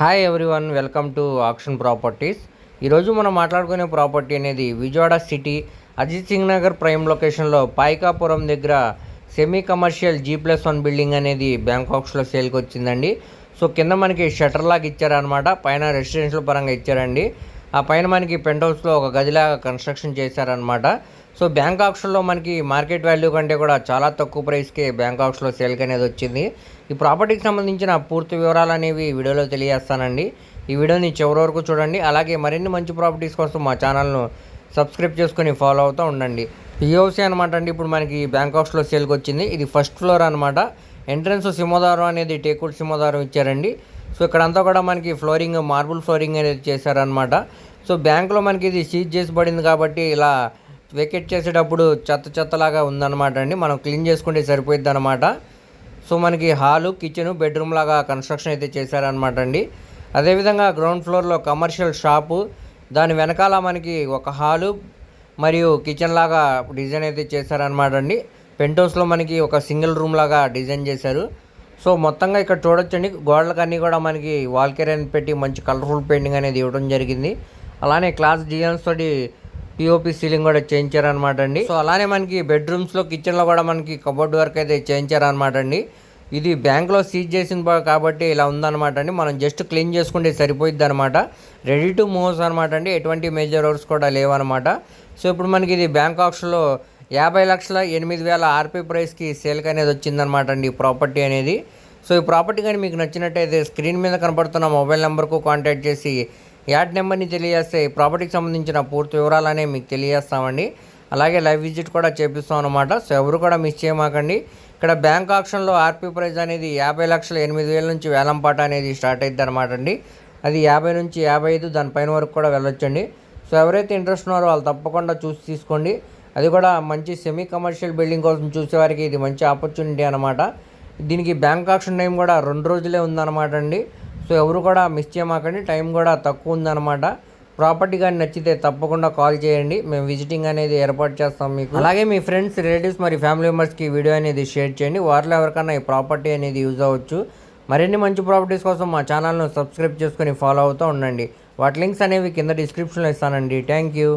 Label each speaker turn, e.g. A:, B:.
A: Hi everyone welcome to auction properties ఈరోజు మనం మాట్లాడుకునే ప్రాపర్టీ అనేది విజయవాడ సిటీ అజిత్ సింగ్ నగర్ ప్రైమ్ లొకేషన్లో పాయికాపురం దగ్గర semi commercial G plus one building అనేది బ్యాంకాక్స్లో సేల్కి వచ్చిందండి. సో కింద మనకి షటర్ లాగా ఇచ్చారనమాట పైన రెసిడెన్షియల్ పరంగా ఇచ్చారండి. ఆ పైన మనకి పెంట్ హౌస్లో ఒక గదిలాగా కన్స్ట్రక్షన్ చేశారనమాట సో బ్యాంక్ ఆప్షన్లో మనకి మార్కెట్ వాల్యూ కంటే కూడా చాలా తక్కువ ప్రైస్కే బ్యాంక్ ఆప్షన్లో సేల్కి అనేది వచ్చింది. ఈ ప్రాపర్టీకి సంబంధించిన పూర్తి వివరాలు అనేవి వీడియోలో తెలియజేస్తానండి. ఈ వీడియోని చివరి వరకు చూడండి. అలాగే మరిన్ని మంచి ప్రాపర్టీస్ కోసం మా ఛానల్ను సబ్స్క్రైబ్ చేసుకొని ఫాలో అవుతూ ఉండండి. పిఓసి అనమాట అండి. ఇప్పుడు మనకి బ్యాంక్ ఆఫ్స్లో సేల్కి వచ్చింది. ఇది ఫస్ట్ ఫ్లోర్ అనమాట ఎంట్రన్స్ సింహదారం అనేది టేకుడ్ సింహదారం ఇచ్చారండి. సో ఇక్కడంతా కూడా మనకి ఫ్లోరింగ్ మార్బుల్ ఫ్లోరింగ్ అనేది చేశారనమాట సో బ్యాంక్లో మనకి ఇది సీజ్ చేసి పడింది కాబట్టి ఇలా వెకెట్ చేసేటప్పుడు చెత్త చెత్తలాగా ఉందన్నమాట అండి. మనం క్లీన్ చేసుకుంటే సరిపోయిద్ది అనమాట సో మనకి హాలు కిచెన్ బెడ్రూమ్ లాగా కన్స్ట్రక్షన్ అయితే చేశారనమాట అండి. అదేవిధంగా గ్రౌండ్ ఫ్లోర్లో కమర్షియల్ షాపు దాని వెనకాల మనకి ఒక హాలు మరియు కిచెన్ లాగా డిజైన్ అయితే చేశారనమాట అండి. పెంట్ హౌస్లో మనకి ఒక సింగిల్ రూమ్ లాగా డిజైన్ చేశారు. సో మొత్తంగా ఇక్కడ చూడొచ్చండి. గోడలకన్నీ కూడా మనకి వాల్కెరీ పెట్టి మంచి కలర్ఫుల్ పెయింటింగ్ అనేది ఇవ్వడం జరిగింది. అలానే క్లాస్ డిజైన్స్ తోటి పిఓపి సీలింగ్ కూడా చేయించారనమాట అండి. సో అలానే మనకి బెడ్రూమ్స్లో కిచెన్లో కూడా మనకి కబోర్డ్ వర్క్ అయితే చేయించారనమాట అండి. ఇది బ్యాంక్లో సీజ్ చేసిన కాబట్టి ఇలా ఉందన్నమాట అండి. మనం జస్ట్ క్లీన్ చేసుకుంటే సరిపోయిద్ది అనమాట రెడీ టు మూవ్స్ అనమాట అండి. ఎటువంటి మేజర్ వర్క్స్ కూడా లేవన్నమాట. సో ఇప్పుడు మనకి ఇది బ్యాంక్ ఆప్షన్లో యాభై లక్షల ఎనిమిది వేల ఆర్పీ ప్రైస్కి సేల్కి అనేది వచ్చిందనమాట అండి ఈ ప్రాపర్టీ అనేది. సో ఈ ప్రాపర్టీ కానీ మీకు నచ్చినట్టయితే స్క్రీన్ మీద కనబడుతున్న మొబైల్ నెంబర్కు కాంటాక్ట్ చేసి యాడ్ నెంబర్ని తెలియజేస్తే ప్రాపర్టీకి సంబంధించిన పూర్తి వివరాలనే మీకు తెలియజేస్తామండి. అలాగే లైవ్ విజిట్ కూడా చేపిస్తాం అనమాట సో ఎవరు కూడా మిస్ చేయమాకండి. ఇక్కడ బ్యాంక్ ఆప్షన్లో ఆర్పీ ప్రైజ్ అనేది యాభై లక్షల ఎనిమిది వేల నుంచి వేలంపాట అనేది స్టార్ట్ అయింది అనమాట అండి. అది యాభై నుంచి యాభై ఐదు దానిపైన వరకు కూడా వెళ్ళొచ్చండి. సో ఎవరైతే ఇంట్రెస్ట్ ఉన్నారో వాళ్ళు తప్పకుండా చూసి తీసుకోండి. అది కూడా మంచి సెమీ కమర్షియల్ బిల్డింగ్ కోసం చూసేవారికి ఇది మంచి ఆపర్చునిటీ అనమాట దీనికి బ్యాంక్ ఆప్షన్ టైం కూడా రెండు రోజులే ఉందన్నమాట అండి. సో ఎవరు కూడా మిస్ చేయమాకండి. టైం కూడా తక్కువ ఉందన్నమాట. ప్రాపర్టీ కానీ నచ్చితే తప్పకుండా కాల్ చేయండి. మేము విజిటింగ్ అనేది ఏర్పాటు చేస్తాం మీకు. అలాగే మీ ఫ్రెండ్స్ రిలేటివ్స్ మరి ఫ్యామిలీ మెంబర్స్కి వీడియో అనేది షేర్ చేయండి. వారిలో ఎవరికైనా ఈ ప్రాపర్టీ అనేది యూజ్ అవ్వచ్చు. మరిన్ని మంచి ప్రాపర్టీస్ కోసం మా ఛానల్ను సబ్స్క్రైబ్ చేసుకొని ఫాలో అవుతూ ఉండండి. వాటి లింక్స్ అనేవి కింద డిస్క్రిప్షన్లో ఇస్తానండి. Thank you.